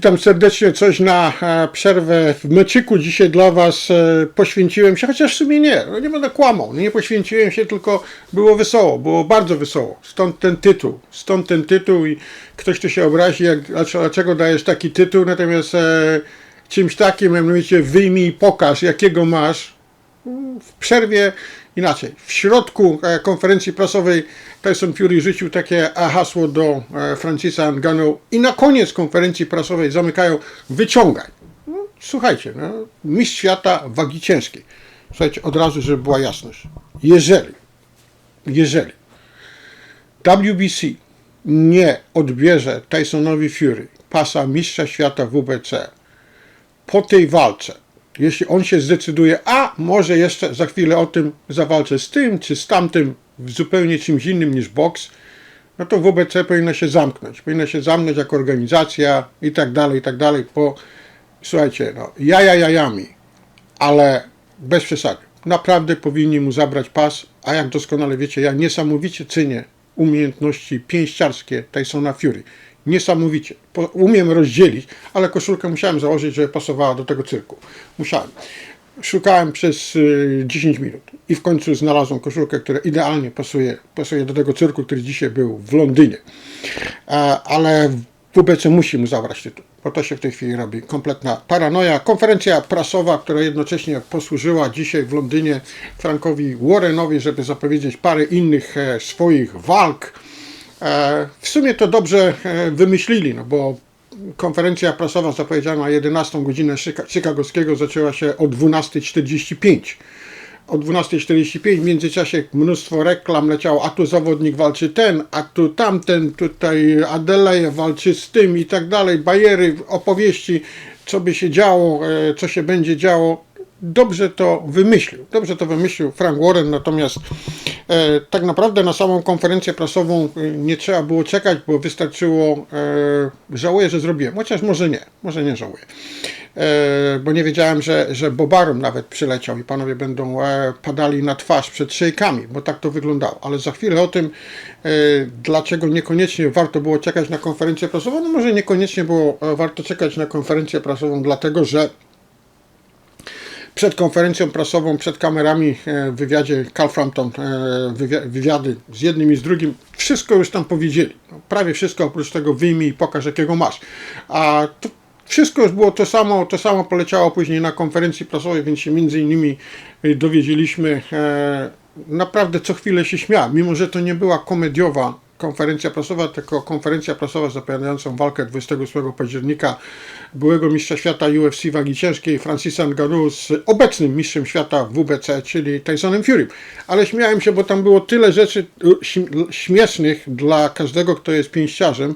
Witam serdecznie. Coś na e, przerwę w meczyku dzisiaj dla Was e, poświęciłem się, chociaż w sumie nie, no nie będę kłamał. Nie poświęciłem się, tylko było wesoło, było bardzo wesoło. Stąd ten tytuł, stąd ten tytuł i ktoś tu się obrazi, jak, dlaczego- dajesz taki tytuł, natomiast e, czymś takim, mianowicie wyjmij pokaż, jakiego masz, w przerwie inaczej. W środku e, konferencji prasowej Tyson Fury rzucił takie e, hasło do e, Francisa Ngannou i na koniec konferencji prasowej zamykają wyciągaj. No, słuchajcie, no, mistrz świata wagi ciężkiej. Słuchajcie, od razu, żeby była jasność. Jeżeli, jeżeli WBC nie odbierze Tysonowi Fury pasa mistrza świata WBC po tej walce, jeśli on się zdecyduje, a może jeszcze za chwilę o tym zawalczę z tym czy z tamtym zupełnie czymś innym niż boks, no to WBC powinna się zamknąć. Powinna się zamknąć jako organizacja i tak dalej, i tak dalej, bo słuchajcie, no jaja jajami, ale bez przesady. Naprawdę powinni mu zabrać pas, a jak doskonale wiecie, ja niesamowicie cenię umiejętności pięściarskie Tysona Fury. Niesamowicie. Umiem rozdzielić, ale koszulkę musiałem założyć, żeby pasowała do tego cyrku. Musiałem. Szukałem przez y, 10 minut i w końcu znalazłem koszulkę, która idealnie pasuje, pasuje do tego cyrku, który dzisiaj był w Londynie. E, ale WBC musi mu zabrać tytuł, bo to się w tej chwili robi kompletna paranoja. Konferencja prasowa, która jednocześnie posłużyła dzisiaj w Londynie Frankowi Warrenowi, żeby zapowiedzieć parę innych e, swoich walk. E, W sumie to dobrze e, wymyślili, no bo konferencja prasowa zapowiedziana na 11 godzinę Chica- chicagowskiego zaczęła się o 12.45. O 12.45 w międzyczasie mnóstwo reklam leciało, a tu zawodnik walczy ten, a tu tamten, tutaj Adelaide walczy z tym i tak dalej, bajery, opowieści, co by się działo, e, co się będzie działo. Dobrze to wymyślił, dobrze to wymyślił Frank Warren, natomiast e, tak naprawdę na samą konferencję prasową e, nie trzeba było czekać, bo wystarczyło, e, żałuję, że zrobiłem, chociaż może nie, może nie żałuję, e, bo nie wiedziałem, że, że Bobarum nawet przyleciał i panowie będą e, padali na twarz przed szejkami, bo tak to wyglądało, ale za chwilę o tym, e, dlaczego niekoniecznie warto było czekać na konferencję prasową, no może niekoniecznie było e, warto czekać na konferencję prasową, dlatego że przed konferencją prasową, przed kamerami e, w wywiadzie Carl Frampton, e, wywia- wywiady z jednym i z drugim, wszystko już tam powiedzieli. No, prawie wszystko oprócz tego wyjmij i pokaż jakiego masz. A to wszystko już było to samo, to samo poleciało później na konferencji prasowej, więc się między innymi e, dowiedzieliśmy naprawdę co chwilę się śmiałem, mimo że to nie była komediowa konferencja prasowa, tylko konferencja prasowa zapowiadającą walkę 28 października byłego mistrza świata UFC wagi ciężkiej Francisa Ngannou z obecnym mistrzem świata WBC, czyli Tysonem Fury. Ale śmiałem się, bo tam było tyle rzeczy y, śm- śmiesznych dla każdego, kto jest pięściarzem,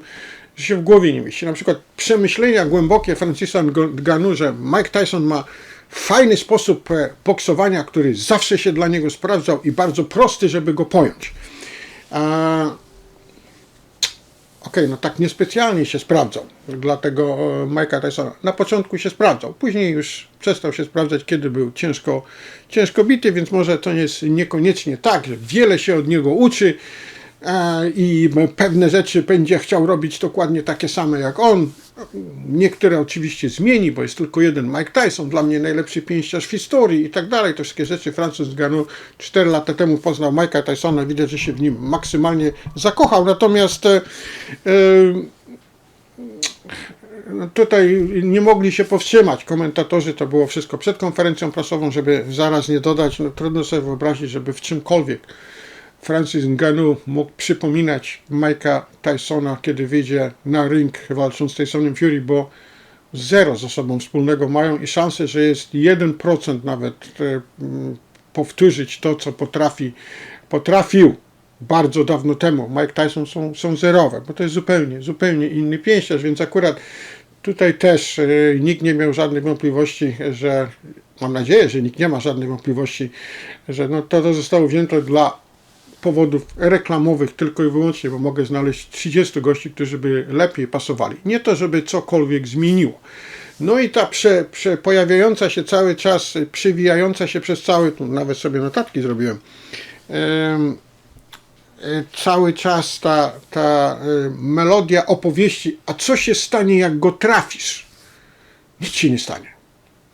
że się w głowie nie mieści. Na przykład przemyślenia głębokie Francisa Ng- Ngannou, że Mike Tyson ma fajny sposób e, boksowania, który zawsze się dla niego sprawdzał i bardzo prosty, żeby go pojąć. A, Okej, no tak niespecjalnie się sprawdzał dla tego e, Mike'a Tysona. Na początku się sprawdzał, później już przestał się sprawdzać, kiedy był ciężko, ciężko bity, więc może to jest niekoniecznie tak, że wiele się od niego uczy i pewne rzeczy będzie chciał robić dokładnie takie same jak on. Niektóre oczywiście zmieni, bo jest tylko jeden Mike Tyson, dla mnie najlepszy pięściarz w historii i tak dalej. To wszystkie rzeczy Francis Ngannou 4 lata temu poznał Mike'a Tysona, widać, że się w nim maksymalnie zakochał. Natomiast e, e, no tutaj nie mogli się powstrzymać komentatorzy, to było wszystko przed konferencją prasową, żeby zaraz nie dodać, no trudno sobie wyobrazić, żeby w czymkolwiek Francis Ngannou mógł przypominać Mike'a Tysona, kiedy wyjdzie na ring walcząc z Tysonem Fury, bo zero ze sobą wspólnego mają i szanse, że jest 1% nawet e, powtórzyć to, co potrafi, potrafił bardzo dawno temu. Mike Tyson są, są zerowe, bo to jest zupełnie, zupełnie inny pięściarz, więc akurat tutaj też e, nikt nie miał żadnych wątpliwości, że mam nadzieję, że nikt nie ma żadnych wątpliwości, że no to, to zostało wzięte dla powodów reklamowych tylko i wyłącznie, bo mogę znaleźć 30 gości, którzy by lepiej pasowali. Nie to, żeby cokolwiek zmieniło. No i ta prze, prze, pojawiająca się cały czas, przywijająca się przez cały, tu nawet sobie notatki zrobiłem, em, e, cały czas ta, ta e, melodia opowieści, a co się stanie, jak go trafisz? Nic się nie stanie.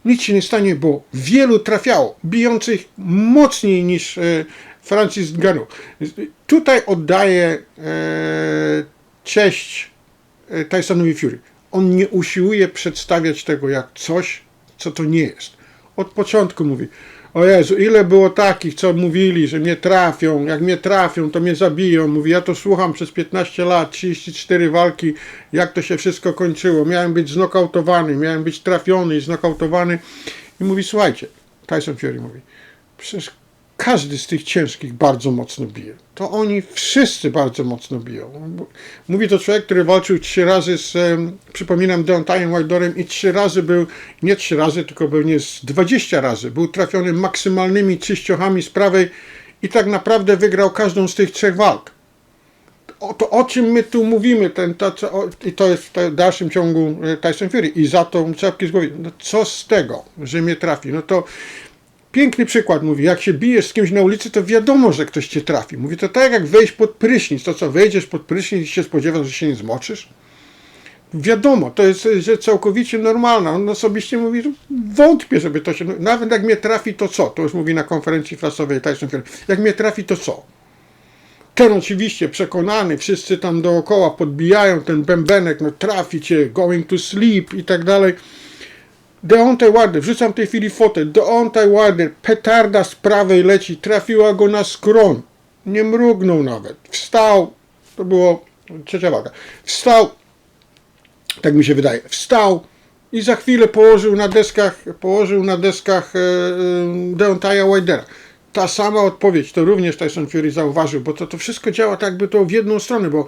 Nic się nie stanie, bo wielu trafiało, bijących mocniej niż e, Francis Ngannou. Tutaj oddaję e, cześć e, Tysonowi Fury. On nie usiłuje przedstawiać tego jak coś, co to nie jest. Od początku mówi, o Jezu, ile było takich, co mówili, że mnie trafią, jak mnie trafią, to mnie zabiją. Mówi, ja to słucham przez 15 lat, 34 walki, jak to się wszystko kończyło. Miałem być znokautowany, miałem być trafiony i znokautowany. I mówi, słuchajcie, Tyson Fury mówi, przecież każdy z tych ciężkich bardzo mocno bije. To oni wszyscy bardzo mocno biją. Mówi to człowiek, który walczył trzy razy z, em, przypominam, Deontayem Wilderem i trzy razy był, nie trzy razy, tylko pewnie z 20 razy, był trafiony maksymalnymi czyściochami z prawej i tak naprawdę wygrał każdą z tych trzech walk. O, to o czym my tu mówimy, ten, to, o, i to jest w dalszym ciągu e, Tyson Fury i za tą czapkę z głowy. No co z tego, że mnie trafi? No to Piękny przykład mówi, jak się bijesz z kimś na ulicy, to wiadomo, że ktoś cię trafi. Mówi, to tak jak wejść pod prysznic. To co, wejdziesz pod prysznic i się spodziewasz, że się nie zmoczysz? Wiadomo, to jest rzecz całkowicie normalna. On osobiście mówi, że wątpię, żeby to się... Nawet jak mnie trafi, to co? To już mówi na konferencji prasowej Tyson Fury. Jak mnie trafi, to co? Ten oczywiście przekonany, wszyscy tam dookoła podbijają ten bębenek, no trafi cię, going to sleep i tak dalej. Deontay Wilder, wrzucam w tej chwili fotę, Deontay Wilder, petarda z prawej leci, trafiła go na skroń, nie mrugnął nawet, wstał, to było trzecia walka, wstał, tak mi się wydaje, wstał i za chwilę położył na deskach, położył na deskach e, e, Deontaya Wildera. Ta sama odpowiedź, to również Tyson Fury zauważył, bo to, to wszystko działa tak jakby to w jedną stronę, bo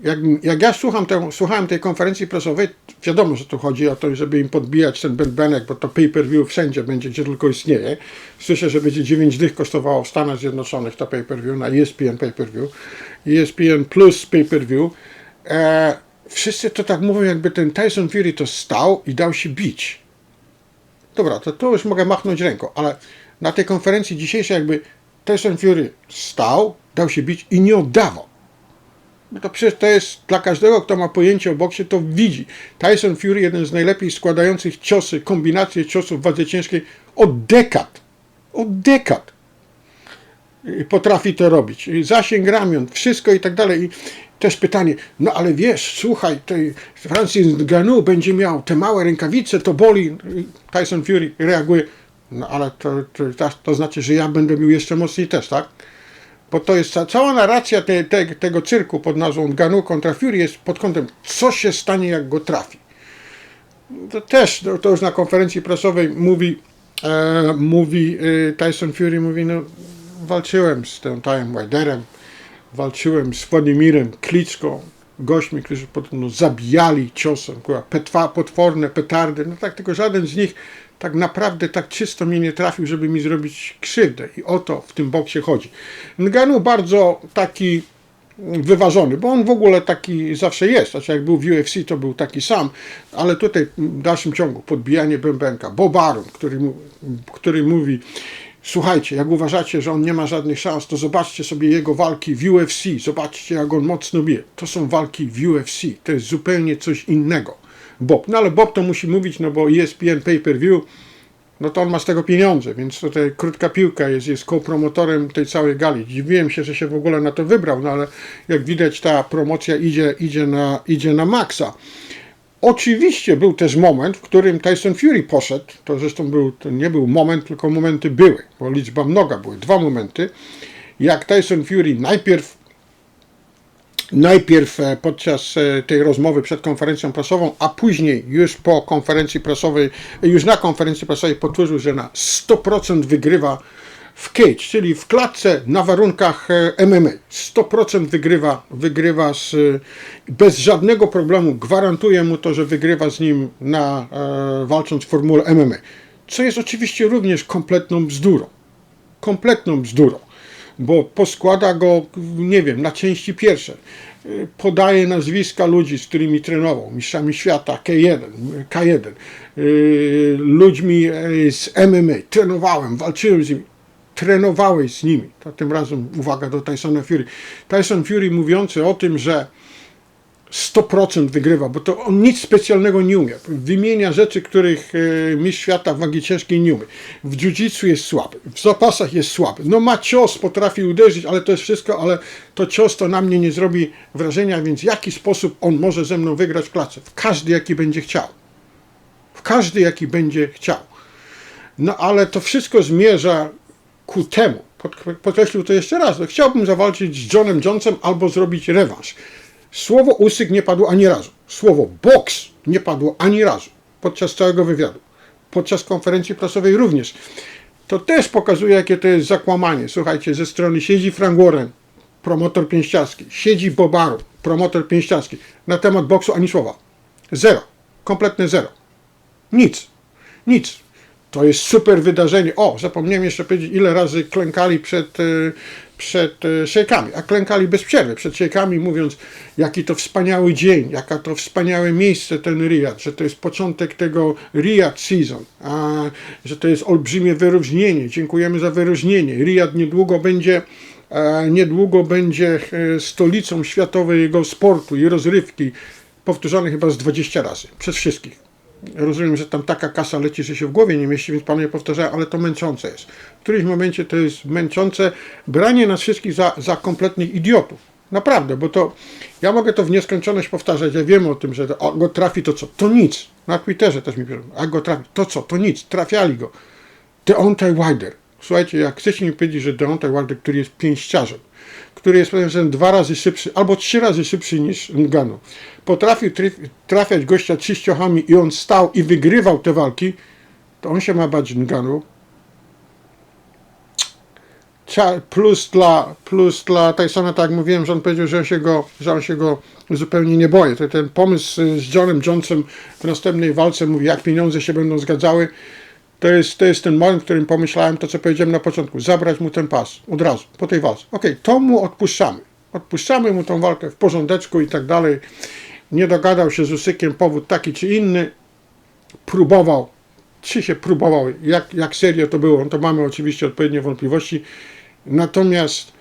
jak, jak ja słucham słuchałem tej konferencji prasowej, wiadomo, że tu chodzi o to, żeby im podbijać ten bębenek, bo to pay-per-view wszędzie będzie, gdzie tylko istnieje. Słyszę, że będzie 9 dych kosztowało w Stanach Zjednoczonych to pay-per-view, na ESPN pay-per-view, ESPN plus pay-per-view. E, wszyscy to tak mówią, jakby ten Tyson Fury to stał i dał się bić. Dobra, to, to już mogę machnąć ręką, ale na tej konferencji dzisiejszej jakby Tyson Fury stał, dał się bić i nie oddawał. No to przecież to jest dla każdego, kto ma pojęcie o boksie, to widzi. Tyson Fury, jeden z najlepiej składających ciosy, kombinacje ciosów w wadze ciężkiej od dekad. Od dekad. I Potrafi to robić. I Zasięg ramion, wszystko i tak dalej. I też pytanie, no ale wiesz, słuchaj, tej Francis Ngannou będzie miał te małe rękawice, to boli. Tyson Fury reaguje, no ale to, to, to znaczy, że ja będę miał jeszcze mocniej też, tak? Bo to jest ca- cała narracja te, te, tego cyrku pod nazwą Ganu kontra Fury jest pod kątem, co się stanie, jak go trafi. To też, no, to już na konferencji prasowej mówi, e, mówi e, Tyson Fury, mówi, no walczyłem z tym Tajem Wilderem, walczyłem z Władimirem Kliczką, gośćmi, którzy podobno zabijali ciosem, kurwa, petwa, potworne petardy, no tak, tylko żaden z nich tak naprawdę tak czysto mnie nie trafił, żeby mi zrobić krzywdę. I o to w tym boksie chodzi. Ngannou bardzo taki wyważony, bo on w ogóle taki zawsze jest. Znaczy jak był w UFC, to był taki sam, ale tutaj w dalszym ciągu podbijanie bębenka. Bob Arum, który, który mówi Słuchajcie, jak uważacie, że on nie ma żadnych szans, to zobaczcie sobie jego walki w UFC, zobaczcie jak on mocno bije. To są walki w UFC, to jest zupełnie coś innego. Bob, no ale Bob to musi mówić, no bo ESPN pay-per-view, no to on ma z tego pieniądze, więc tutaj krótka piłka jest, jest kopromotorem tej całej gali. Dziwiłem się, że się w ogóle na to wybrał, no ale jak widać ta promocja idzie, idzie, na, idzie na maksa. Oczywiście był też moment, w którym Tyson Fury poszedł, to zresztą był, to nie był moment, tylko momenty były, bo liczba mnoga były, dwa momenty, jak Tyson Fury najpierw najpierw e, podczas e, tej rozmowy przed konferencją prasową, a później już po konferencji prasowej, już na konferencji prasowej powtórzył, że na 100% wygrywa w cage, czyli w klatce na warunkach e, MMA. 100% wygrywa, wygrywa z, bez żadnego problemu. Gwarantuję mu to, że wygrywa z nim na e, walcząc w formule MMA. Co jest oczywiście również kompletną bzdurą. Kompletną bzdurą bo poskłada go, nie wiem, na części pierwsze. Y, Podaje nazwiska ludzi, z którymi trenował, mistrzami świata K1, K1, y, ludźmi y, z MMA, trenowałem, walczyłem z nimi. trenowałeś z nimi. To tym razem uwaga do Tysona Fury. Tyson Fury mówiący o tym, że 100% wygrywa, bo to on nic specjalnego nie umie. Wymienia rzeczy, których e, mistrz świata wagi ciężkiej nie umie. W jiu-jitsu jest słaby, w zapasach jest słaby. No ma cios, potrafi uderzyć, ale to jest wszystko, ale to cios to na mnie nie zrobi wrażenia, więc w jaki sposób on może ze mną wygrać w klatce? W każdy, jaki będzie chciał. W każdy, jaki będzie chciał. No ale to wszystko zmierza ku temu. Pod- Podkreślił to jeszcze raz. No, chciałbym zawalczyć z Johnem Johnsonem albo zrobić rewanż. Słowo usyk nie padło ani razu. Słowo boks nie padło ani razu podczas całego wywiadu. Podczas konferencji prasowej również. To też pokazuje, jakie to jest zakłamanie. Słuchajcie, ze strony siedzi Frank Warren, promotor pięściarski, siedzi Bobaru, promotor pięściarski. Na temat boksu ani słowa. Zero. Kompletne zero. Nic. Nic. To jest super wydarzenie. O, zapomniałem jeszcze powiedzieć, ile razy klękali przed, e, przed e, szejkami, a klękali bez przerwy przed szejkami, mówiąc, jaki to wspaniały dzień, jaka to wspaniałe miejsce ten Riyadh, że to jest początek tego Riyadh season, a, że to jest olbrzymie wyróżnienie. Dziękujemy za wyróżnienie. Riyadh niedługo będzie e, niedługo będzie e, stolicą światowego sportu i rozrywki, powtórzone chyba z 20 razy, przez wszystkich. Rozumiem, że tam taka kasa leci, że się w głowie nie mieści, więc panu nie powtarzają, ale to męczące jest. W którymś momencie to jest męczące branie nas wszystkich za, za kompletnych idiotów. Naprawdę, bo to ja mogę to w nieskończoność powtarzać, ja wiem o tym, że to, go trafi to co? To nic. Na Twitterze też mi piszą, a go trafi, to co? To nic, trafiali go. Deontay Wilder. Słuchajcie, jak chcecie mi powiedzieć, że Deontay Wilder, który jest pięściarzem, który jest pewien, dwa razy szybszy, albo trzy razy szybszy niż Ngannou, potrafił trafiać gościa trzyściochami i on stał i wygrywał te walki, to on się ma bać Ngannou. Plus dla, plus dla Tysona, tak jak mówiłem, że on powiedział, że on się go, że on się go zupełnie nie boi. To ten pomysł z Johnem Johnsonem w następnej walce, mówi, jak pieniądze się będą zgadzały, to jest, to jest ten moment, w którym pomyślałem to, co powiedziałem na początku. Zabrać mu ten pas od razu, po tej walce. Okej, to mu odpuszczamy. Odpuszczamy mu tą walkę w porządeczku i tak dalej. Nie dogadał się z Usykiem, powód taki czy inny. Próbował, czy się próbował, jak, jak serio to było, to mamy oczywiście odpowiednie wątpliwości. Natomiast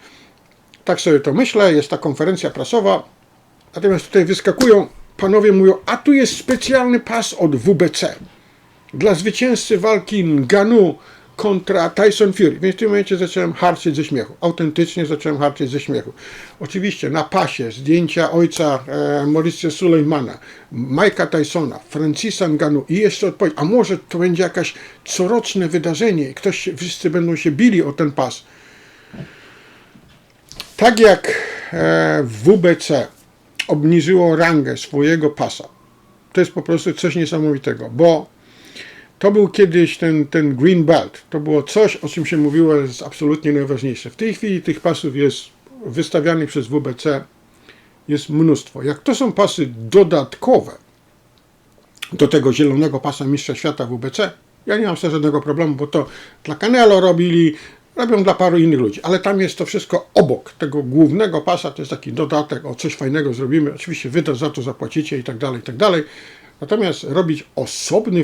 tak sobie to myślę, jest ta konferencja prasowa, natomiast tutaj wyskakują, panowie mówią, a tu jest specjalny pas od WBC dla zwycięzcy walki Nganu kontra Tyson Fury. Więc w tym momencie zacząłem harczyć ze śmiechu. Autentycznie zacząłem harczyć ze śmiechu. Oczywiście na pasie zdjęcia ojca e, Mauricia Sulejmana, Mike'a Tysona, Francisa Nganu i jeszcze odpowiedź, a może to będzie jakieś coroczne wydarzenie i ktoś wszyscy będą się bili o ten pas. Tak jak e, WBC obniżyło rangę swojego pasa, to jest po prostu coś niesamowitego, bo to był kiedyś ten, ten green belt. To było coś, o czym się mówiło, jest absolutnie najważniejsze. W tej chwili tych pasów jest wystawianych przez WBC jest mnóstwo. Jak to są pasy dodatkowe do tego zielonego pasa mistrza świata WBC, ja nie mam z żadnego problemu, bo to dla Canelo robili, robią dla paru innych ludzi, ale tam jest to wszystko obok tego głównego pasa, to jest taki dodatek, o coś fajnego zrobimy, oczywiście wy to za to zapłacicie i tak dalej, i tak dalej. Natomiast robić osobny y,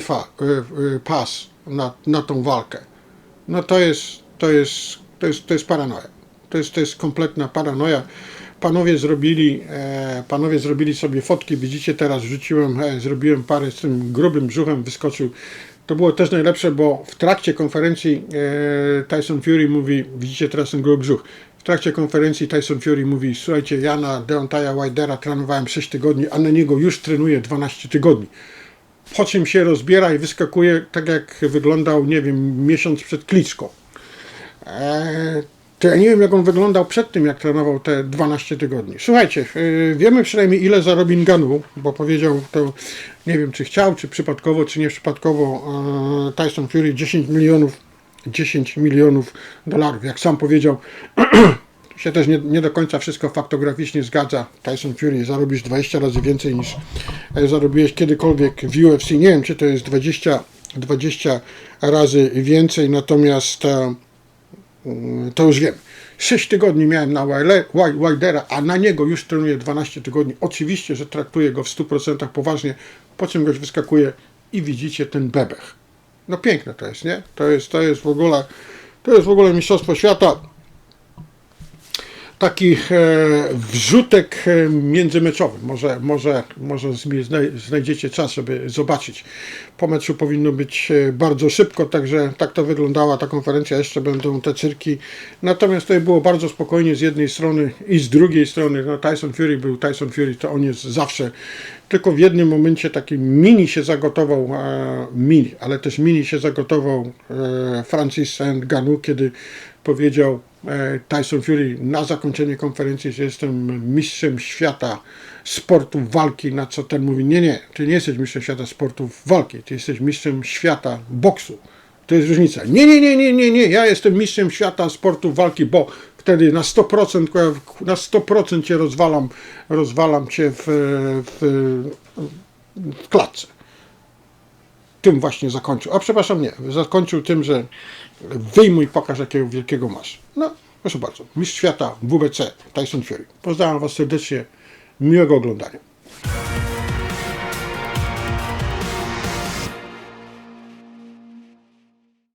y, pas na, na tą walkę, no to jest, to jest, to jest, to jest paranoja. To jest, to jest kompletna paranoja. Panowie zrobili, e, panowie zrobili sobie fotki, widzicie teraz wrzuciłem, e, zrobiłem parę z tym grubym brzuchem, wyskoczył. To było też najlepsze, bo w trakcie konferencji e, Tyson Fury mówi, widzicie teraz ten gruby brzuch, w trakcie konferencji Tyson Fury mówi, słuchajcie, ja na Deontaya Wildera trenowałem 6 tygodni, a na niego już trenuję 12 tygodni. Po czym się rozbiera i wyskakuje tak jak wyglądał, nie wiem, miesiąc przed Kliczką. Eee, to ja nie wiem, jak on wyglądał przed tym, jak trenował te 12 tygodni. Słuchajcie, yy, wiemy przynajmniej ile zarobi Ngannou, bo powiedział to, nie wiem, czy chciał, czy przypadkowo, czy nie przypadkowo, yy, Tyson Fury 10 milionów, 10 milionów dolarów. Jak sam powiedział, się też nie, nie do końca wszystko faktograficznie zgadza. Tyson Fury zarobisz 20 razy więcej niż e, zarobiłeś kiedykolwiek w UFC. Nie wiem, czy to jest 20, 20 razy więcej, natomiast e, mm, to już wiem. 6 tygodni miałem na Wilde- Wi- Wildera, a na niego już trenuję 12 tygodni. Oczywiście, że traktuję go w 100% poważnie, po czym goś wyskakuje i widzicie ten bebech. No piękne to jest, nie? To jest, to jest w ogóle To jest w ogóle Mistrzostwo Świata. Taki e, wrzutek e, międzymeczowy. Może, może, może znajdziecie czas, żeby zobaczyć. Po meczu powinno być e, bardzo szybko, także tak to wyglądała ta konferencja. Jeszcze będą te cyrki. Natomiast tutaj było bardzo spokojnie z jednej strony i z drugiej strony. No, Tyson Fury był Tyson Fury, to on jest zawsze. Tylko w jednym momencie taki mini się zagotował, e, mini, ale też mini się zagotował e, Francis Ngannou, kiedy powiedział Tyson Fury na zakończenie konferencji, że jestem mistrzem świata sportu walki, na co ten mówi, nie, nie, ty nie jesteś mistrzem świata sportów walki, ty jesteś mistrzem świata boksu. To jest różnica. Nie, nie, nie, nie, nie, nie, ja jestem mistrzem świata sportu walki, bo wtedy na 100%, ku- na 100% cię rozwalam, rozwalam cię w, w, w klatce tym właśnie zakończył. A przepraszam, nie. Zakończył tym, że wyjmuj, pokaż jakiego wielkiego masz. No, proszę bardzo. Mistrz świata WBC Tyson Fury. Pozdrawiam Was serdecznie. Miłego oglądania.